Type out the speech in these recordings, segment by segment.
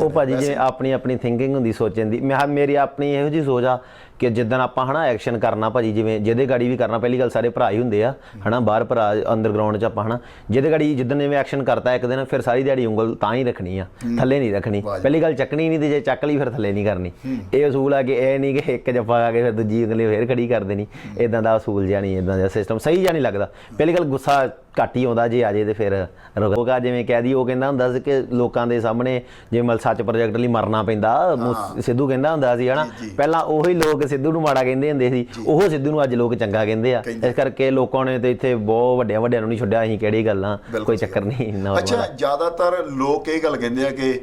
ਉਹ ਭਾਜੀ ਜਿਵੇਂ ਆਪਣੀ ਆਪਣੀ ਥਿੰਕਿੰਗ ਹੁੰਦੀ ਸੋਚਣ ਦੀ ਮੈਂ ਮੇਰੀ ਆਪਣੀ ਇਹੋ ਜੀ ਸੋਚ ਆ ਕਿ ਜਿੱਦਣ ਆਪਾਂ ਹਨਾ ਐਕਸ਼ਨ ਕਰਨਾ ਭਾਜੀ ਜਿਵੇਂ ਜਿਹਦੇ ਗਾੜੀ ਵੀ ਕਰਨਾ ਪਹਿਲੀ ਗੱਲ ਸਾਰੇ ਭਰਾ ਹੀ ਹੁੰਦੇ ਆ ਹਨਾ ਬਾਹਰ ਭਰਾ ਅੰਡਰਗਰਾਉਂਡ 'ਚ ਆਪਾਂ ਹਨਾ ਜਿਹਦੇ ਗਾੜੀ ਜਿੱਦਣ ਜਿਵੇਂ ਐਕਸ਼ਨ ਕਰਤਾ ਇੱਕ ਦਿਨ ਫਿਰ ਸਾਰੀ ਦਿਹਾੜੀ ਉਂਗਲ ਤਾਂ ਹੀ ਰੱਖਣੀ ਆ ਥੱਲੇ ਨਹੀਂ ਰੱਖਣੀ। ਪਹਿਲੀ ਗੱਲ ਚੱਕਣੀ ਨਹੀਂ ਤੇ ਜੇ ਚੱਕ ਲਈ ਫਿਰ ਥੱਲੇ ਨਹੀਂ ਕਰਨੀ। ਇਹ ਅਸੂਲ ਆ ਕਿ ਇਹ ਨਹੀਂ ਕਿ ਇੱਕ ਜੱਫਾ ਆ ਕੇ ਫਿਰ ਦੂਜੀ ਉਂਗਲੀ ਫੇਰ ਖੜੀ ਕਰ ਦੇਣੀ। ਇਦਾਂ ਦਾ ਅਸੂਲ ਜਿਹਾ ਨਹੀਂ ਇਦਾਂ ਦਾ ਸਿਸਟਮ ਸਹੀ ਜਿਹਾ ਨਹੀਂ ਲੱਗਦਾ। ਪਹਿਲੀ ਗੱਲ ਗੁੱਸਾ ਘੱਟ ਹੀ ਆਉਂਦਾ ਜੇ ਆ ਜੇ ਤੇ ਫਿਰ ਰੋਗਾ ਜਿਵੇਂ ਕਹਿ ਦੀ ਉਹ ਕਹਿੰਦਾ ਹੁੰਦਾ ਸੀ ਕਿ ਲੋਕਾਂ ਦੇ ਸਾਹਮਣੇ ਜਿਵੇਂ ਮਲ ਸੱਚ ਪ੍ਰੋਜੈਕਟ ਲਈ ਮਰਨਾ ਪੈਂਦਾ ਸਿੱਧੂ ਕਹਿੰਦਾ ਹੁੰਦਾ ਸੀ ਹਨਾ। ਪਹਿਲਾਂ ਉਹੀ ਲੋਕ ਸਿੱਧੂ ਨੂੰ ਮਾੜਾ ਕਹਿੰਦੇ ਹੁੰਦੇ ਸੀ। ਉਹ ਸਿੱਧੂ ਨੂੰ ਅੱਜ ਲੋਕ ਚੰਗਾ ਕਹਿੰਦੇ ਆ। ਇਸ ਕਰਕੇ ਲੋਕਾਂ ਨੇ ਤੇ ਇੱਥੇ ਬਹੁਤ ਵੱਡਿਆਂ ਵੱਡਿਆਂ ਨੂੰ ਨਹੀਂ ਛੱਡਿਆ ਅਸੀਂ ਕਿਹੜੀ ਗੱਲਾਂ ਕੋਈ ਚੱਕਰ ਨਹੀਂ ਅੱਛਾ ਜ਼ਿਆਦਾਤਰ ਲੋਕ ਇਹ ਗੱਲ ਕਹਿੰਦੇ ਆ ਕਿ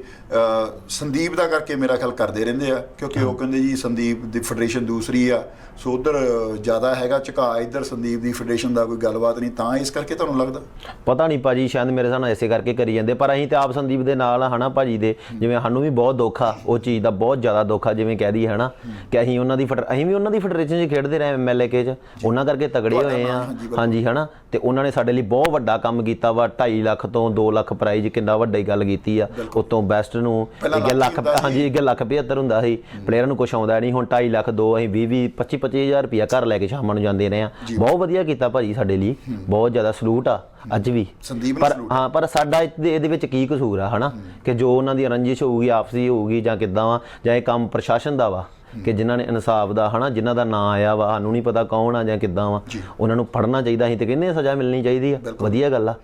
ਸੰਦੀਪ ਦਾ ਕਰਕੇ ਮੇਰਾ ਖਿਆਲ ਕਰਦੇ ਰਹਿੰਦੇ ਆ ਕਿਉਂਕਿ ਉਹ ਕਹਿੰਦੇ ਜੀ ਸੰਦੀਪ ਦੀ ਫੈਡਰੇਸ਼ਨ ਦੂਸਰੀ ਆ। ਸੋ ਉਧਰ ਜ਼ਿਆਦਾ ਹੈਗਾ ਝੁਕਾ ਇੱਧਰ ਸੰਦੀਪ ਦੀ ਫੈਡਰੇਸ਼ਨ ਦਾ ਕੋਈ ਗੱਲਬਾਤ ਨਹੀਂ ਤਾਂ ਇਸ ਕਰਕੇ ਤੁਹਾਨੂੰ ਲੱਗਦਾ? ਪਤਾ ਨਹੀਂ ਭਾਜੀ ਸ਼ਾਇਦ ਮੇਰੇ ਨਾਲ ਇਸੇ ਕਰਕੇ ਕਰੀ ਜਾਂਦੇ ਪਰ ਅਸੀਂ ਤੇ ਆਪ ਸੰਦੀਪ ਦੇ ਨਾਲ ਹਨਾ ਭਾਜੀ ਦੇ? ਜਿਵੇਂ ਸਾਨੂੰ ਵੀ ਬਹੁਤ ਦੁੱਖ ਆ ਉਹ ਚੀਜ਼ ਦਾ ਬਹੁਤ ਜ਼ਿਆਦਾ ਦੁੱਖ ਆ ਜਿਵੇਂ ਕਹਿ ਦਈਏ ਹਨਾ? ਕਿ ਅਸੀਂ ਉਹਨਾਂ ਦੀ ਫੈਡਰ- ਅਸੀਂ ਵੀ ਉਹਨਾਂ ਦੀ ਫੈਡਰੇਸ਼ਨ 'ਚ ਖੇਡਦੇ ਰਹੇ ਐਮਐਲਏ ਕੇ 'ਚ। ਉਹਨਾਂ ਕਰਕੇ ਤਗੜੇ ਹੋਏ ਆ। ਹਾਂਜੀ ਹਨਾ? ਤੇ ਉਹਨਾਂ ਨੇ ਸਾਡੇ ਲਈ ਬਹੁਤ ਵੱਡਾ ਕੰਮ ਕੀਤਾ ਵਾ। 2.5 ਲੱਖ ਤੋਂ 2 ਲੱਖ ਪ੍ਰਾਈਜ਼ ਕਿੰਨਾ ਵੱਡਾ ਹੀ ਗੱਲ ਕੀਤੀ ਆ। ਉਤੋਂ ਬੈਸਟ ਨੂੰ ਪਹਿਲਾਂ 1 ਲੱਖ। ਹਾਂਜੀ 1 ਲੱਖ 75 ਹੁੰਦਾ ਸੀ। ਪਲੇਅਰਾਂ ਨੂੰ ਕੁਝ ਆਉਂਦਾ ਨਹੀਂ। ਹੁਣ 2.5 ਲੱਖ 2 ਅਸੀਂ 20 20 25 25000 ਰੁਪਇਆ ਘਰ ਲੈ ਕੇ ਸ਼ਾਮਾਂ ਨੂੰ ਜਾਂਦੇ ਰਹੇ ਆ। ਬਹੁਤ ਵਧੀਆ ਕੀਤਾ ਭਾਜੀ ਸਾਡੇ ਲਈ। ਬਹੁਤ ਜ਼ਿਆਦਾ ਸਲੂਟ ਆ ਅੱਜ ਵੀ। ਪਰ ਹਾਂ ਪਰ ਸਾਡਾ ਇਹਦੇ ਇਹਦੇ ਵਿੱਚ ਕੀ ਕਸੂਰ ਆ ਹਨਾ? ਕਿ ਜੋ ਉਹਨਾਂ ਦੀ ਰੰਜਿਸ਼ ਹੋਊਗੀ ਆਪਸੀ ਹੋਊਗੀ ਜਾਂ ਕਿੱਦਾਂ ਵਾ ਜਾਂ ਇਹ ਕੰਮ ਪ੍ਰਸ਼ਾਸਨ ਦਾ ਵਾ। ਕਿ ਜਿਨ੍ਹਾਂ ਨੇ ਇਨਸਾਫ ਦਾ ਹਨਾ ਜਿਨ੍ਹਾਂ ਦਾ ਨਾਂ ਆਇਆ ਵਾ ਸਾਨੂੰ ਨਹੀਂ ਪਤਾ ਕੌਣ ਆ ਜਾਂ ਕਿੱਦਾਂ ਵਾ ਉਹਨਾਂ ਨੂੰ ਫੜਨਾ ਚਾਹੀਦਾ ਅਸੀਂ ਤੇ ਕਹਿੰਦੇ ਸਜ਼ਾ ਮਿਲਣੀ ਚਾਹੀਦੀ ਆ। ਵਧੀਆ ਗੱਲ ਆ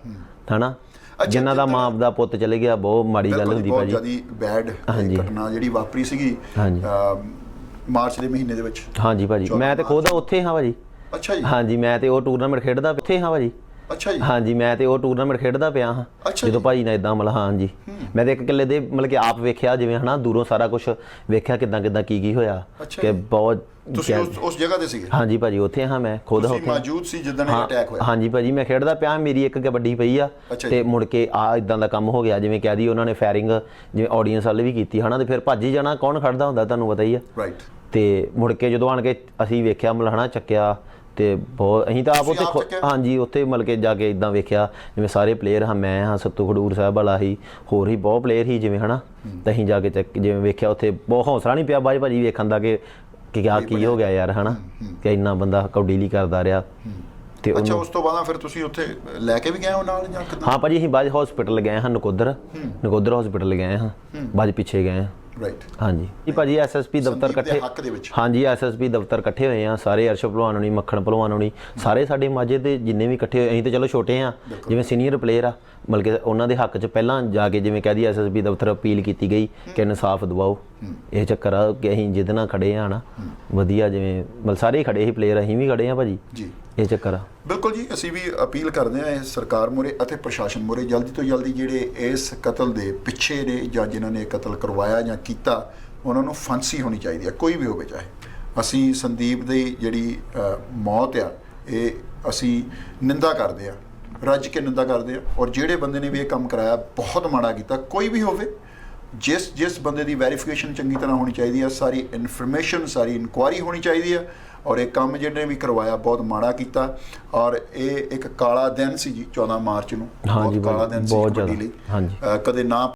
ਹਨਾ? ਜਿਨ੍ਹਾਂ ਦਾ ਮਾਂ ਦਾ ਪੁੱਤ ਚਲੇ ਗਿਆ ਬਹੁਤ ਮਾੜੀ ਗੱਲ ਹੁੰਦੀ ਬਹੁਤ ਭਾਜੀ। ਜ਼ਿਆਦੀ ਬੈਡ ਘਟਨਾ ਜਿਹੜੀ ਵਾਪਰੀ ਸੀਗੀ ਮਾਰਚ ਦੇ ਮਹੀਨੇ ਦੇ ਵਿੱਚ। ਹਾਂਜੀ ਭਾਜੀ। ਮੈਂ ਤੇ ਖੁਦ ਉੱਥੇ ਹਾਂ ਭਾਜੀ। ਅੱਛਾ ਜੀ। ਹਾਂਜੀ ਮੈਂ ਤੇ ਉਹ ਟੂਰਨਾਮੈਂਟ ਖੇਡਦਾ ਉੱਥੇ ਹਾਂ ਭਾਜੀ। ਅੱਛਾ ਜੀ। ਹਾਂਜੀ ਮੈਂ ਤੇ ਉਹ ਟੂਰਨਾਮੈਂਟ ਖੇਡਦਾ ਪਿਆ ਹਾਂ ਜਦੋਂ ਭਾਜੀ ਨੇ ਇਦਾਂ ਮਤਲਬ ਹਾਂਜੀ। ਮੈਂ ਤੇ ਇੱਕ ਕਿੱਲੇ ਦੇ ਮਤਲਬ ਕਿ ਆਪ ਵੇਖਿਆ ਜਿਵੇਂ ਹਨਾ ਦੂਰੋਂ ਸਾਰਾ ਕੁਝ ਵੇਖਿਆ ਕਿਦਾਂ ਕਿਦਾਂ ਕੀ ਕੀ ਹੋਇਆ ਕਿ ਜੀ। ਬਹੁਤ ਤੁਸੀਂ ਉਸ ਜਗ੍ਹਾ ਤੇ ਸੀਗੇ? ਹਾਂਜੀ ਭਾਜੀ ਉੱਥੇ ਹਾਂ ਮੈਂ ਖੁਦ ਤੁਸੀਂ ਉੱਥੇ। ਮੌਜੂਦ ਸੀ ਜਦੋਂ ਇਹ ਅਟੈਕ ਹੋਇਆ? ਹਾਂਜੀ ਭਾਜੀ ਮੈਂ ਖੇਡਦਾ ਪਿਆ ਮੇਰੀ ਇੱਕ ਕਬੱਡੀ ਪਈ ਆ ਤੇ ਮੁੜ ਕੇ ਆ ਇਦਾਂ ਦਾ ਕੰਮ ਹੋ ਗਿਆ ਜਿਵੇਂ ਕਹਿ ਦਈ ਉਹਨਾਂ ਨੇ ਫਾਇਰਿੰਗ ਜਿਵੇਂ ਆਡੀਅנס ਵਾਲੇ ਵੀ ਕੀਤੀ ਹਨਾ ਤੇ ਫਿਰ ਭੱਜ ਹੀ ਜਾਣਾ ਕੌਣ ਖੜਦਾ ਹੁੰਦਾ ਤੁਹਾਨੂੰ ਪਤਾ ਹੀ ਆ। ਰਾਈਟ ਤੇ ਮੁੜ ਕੇ ਜਦੋਂ ਆਣ ਕੇ ਅਸੀਂ ਵੇਖਿਆ ਮਤਲਬ ਹਨਾ ਚੱਕਿਆ ਤੇ ਬਹੁਤ ਅਸੀਂ ਤਾਂ ਆਪ ਤੁਸੀਂ ਉੱਥੇ ਆਪ ਖੁ- ਚੱਕਿਆ? ਹਾਂਜੀ ਉੱਥੇ ਮਤਲਬ ਕਿ ਜਾ ਕੇ ਇਦਾਂ ਵੇਖਿਆ ਜਿਵੇਂ ਸਾਰੇ ਪਲੇਅਰ ਹਾਂ ਮੈਂ ਹਾਂ ਸੱਤੂ ਖਡੂਰ ਸਾਹਿਬ ਵਾਲਾ ਹੀ ਹੋਰ ਹੀ ਬਹੁਤ ਪਲੇਅਰ ਹੀ ਜਿਵੇਂ ਹਨਾ? ਤਾਂ ਅਸੀਂ ਜਾ ਕੇ ਚੱਕ ਜਿਵੇਂ ਵੇਖਿਆ ਉੱਥੇ ਬਹੁਤ ਹੌਸਲਾ ਨਹੀਂ ਪਿਆ ਬਾਜ ਭਾਜੀ ਵੇਖਣ ਦਾ ਕਿ ਕਿ ਕਿਆ ਕੀ ਹੋ ਗਿਆ ਯਾਰ ਹਨਾ? ਕਿ ਇੰਨਾ ਬੰਦਾ ਕੌਡੀਲੀ ਕਰਦਾ ਰਿਹਾ। ਤੇ ਅੱਛਾ ਉਸ ਤੋਂ ਬਾਅਦ ਫਿਰ ਤੁਸੀਂ ਉੱਥੇ ਲੈ ਕੇ ਵੀ ਗਏ ਹੋ ਨਾਲ ਜਾਂ ਕਿਦਾਂ? ਹਾਂ ਭਾਜੀ ਅਸੀਂ ਬਾਜ ਹਸਪੀਟਲ ਗਏ ਹਾਂ ਨਕੋਦਰ। ਨਕੋਦਰ ਹਸਪੀਟਲ ਗਏ ਹਾਂ। ਬਾਜ ਪਿੱਛੇ ਗਏ ਹਾਂ। ਰਾਈਟ ਹਾਂਜੀ। ਜੀ ਭਾਜੀ ਐਸਐਸਪੀ ਦਫ਼ਤਰ ਸੰਦੀਪ ਦੇ ਇਕੱਠੇ ਹੱਕ ਦੇ ਵਿੱਚ। ਹਾਂਜੀ ਐਸਐਸਪੀ ਦਫ਼ਤਰ ਇਕੱਠੇ ਹੋਏ ਆ ਸਾਰੇ ਅਰਸ਼ਵ ਭਲਵਾਨ ਹੋਣੀ ਮੱਖਣ ਭਲਵਾਨ ਹੋਣੀ ਸਾਰੇ ਸਾਡੇ ਮਾਝੇ ਦੇ ਜਿੰਨੇ ਵੀ ਇਕੱਠੇ ਹੋਏ ਅਸੀਂ ਤੇ ਚਲੋ ਛੋਟੇ ਆ ਜਿਵੇਂ ਸੀਨੀਅਰ ਪਲੇਅਰ ਆ ਮਤਲਬ ਕਿ ਉਹਨਾਂ ਦੇ ਹੱਕ 'ਚ ਪਹਿਲਾਂ ਜਾ ਕੇ ਜਿਵੇਂ ਕਹਦੀ ਐਸਐਸਪੀ ਦਫ਼ਤਰ ਅਪੀਲ ਕੀਤੀ ਗਈ ਕਿ ਇਨਸਾਫ ਦਿਵਾਓ। ਇਹ ਚੱਕਰ ਆ ਕਿ ਅਸੀਂ ਜਿਹਦੇ ਨਾਲ ਖੜੇ ਆ ਨਾ ਵਧੀਆ ਜਿਵੇਂ ਮਤਲਬ ਸਾਰੇ ਹੀ ਖੜੇ ਸੀ ਪਲੇਅਰ ਅਸੀਂ ਵੀ ਖੜੇ ਆ ਭਾਜੀ। ਜੀ। ਇਹ ਚੱਕਰ ਆ। ਬਿਲਕੁਲ ਜੀ, ਅਸੀਂ ਵੀ ਅਪੀਲ ਕਰਦੇ ਹਾਂ ਇਹ ਸਰਕਾਰ ਮੂਹਰੇ ਅਤੇ ਪ੍ਰਸ਼ਾਸਨ ਮੂਹਰੇ ਜਲਦੀ ਤੋਂ ਜਲਦੀ ਜਿਹੜੇ ਇਸ ਕਤਲ ਦੇ ਪਿੱਛੇ ਨੇ ਜਾਂ ਜਿਨ੍ਹਾਂ ਨੇ ਕਤਲ ਕਰਵਾਇਆ ਜਾਂ ਕੀਤਾ, ਉਹਨਾਂ ਨੂੰ ਫਾਂਸੀ ਹੋਣੀ ਚਾਹੀਦੀ ਹੈ, ਕੋਈ ਵੀ ਹੋਵੇ ਚਾਹੇ। ਅਸੀਂ ਸੰਦੀਪ ਦੀ ਜਿਹੜੀ ਮੌਤ ਆ, ਇਹ ਅਸੀਂ ਨਿੰਦਾ ਕਰਦੇ ਆ ਰੱਜ ਕੇ ਨਿੰਦਾ ਕਰਦੇ ਆ ਔਰ ਜਿਹੜੇ ਬੰਦੇ ਨੇ ਵੀ ਇਹ ਕੰਮ ਕਰਾਇਆ, ਬਹੁਤ ਮਾੜਾ ਕੀਤਾ, ਕੋਈ ਵੀ ਹੋਵੇ ਜਿਸ ਜਿਸ ਬੰਦੇ ਦੀ ਵੈਰੀਫਿਕੇਸ਼ਨ ਚੰਗੀ ਤਰ੍ਹਾਂ ਹੋਣੀ ਚਾਹੀਦੀ ਹੈ ਸਾਰੀ ਇਨਫੋਰਮੇਸ਼ਨ ਸਾਰੀ ਇਨਕੁਆਇਰੀ ਹੋਣੀ ਚਾਹੀਦੀ ਹੈ ਔਰ ਇਹ ਕੰਮ ਜਿਹਨੇ ਵੀ ਕਰਵਾਇਆ ਬਹੁਤ ਮਾੜਾ ਕੀਤਾ ਔਰ ਇਹ ਇੱਕ ਕਾਲਾ ਦਿਨ ਸੀ ਜੀ 14 ਮਾਰਚ ਨੂੰ। ਬਹੁਤ ਕਾਲਾ ਦਿਨ ਸੀ ਬਹੁਤ ਕਬੱਡੀ ਜ਼ਿਆਦਾ। ਲਈ। ਕਦੇ ਨਾ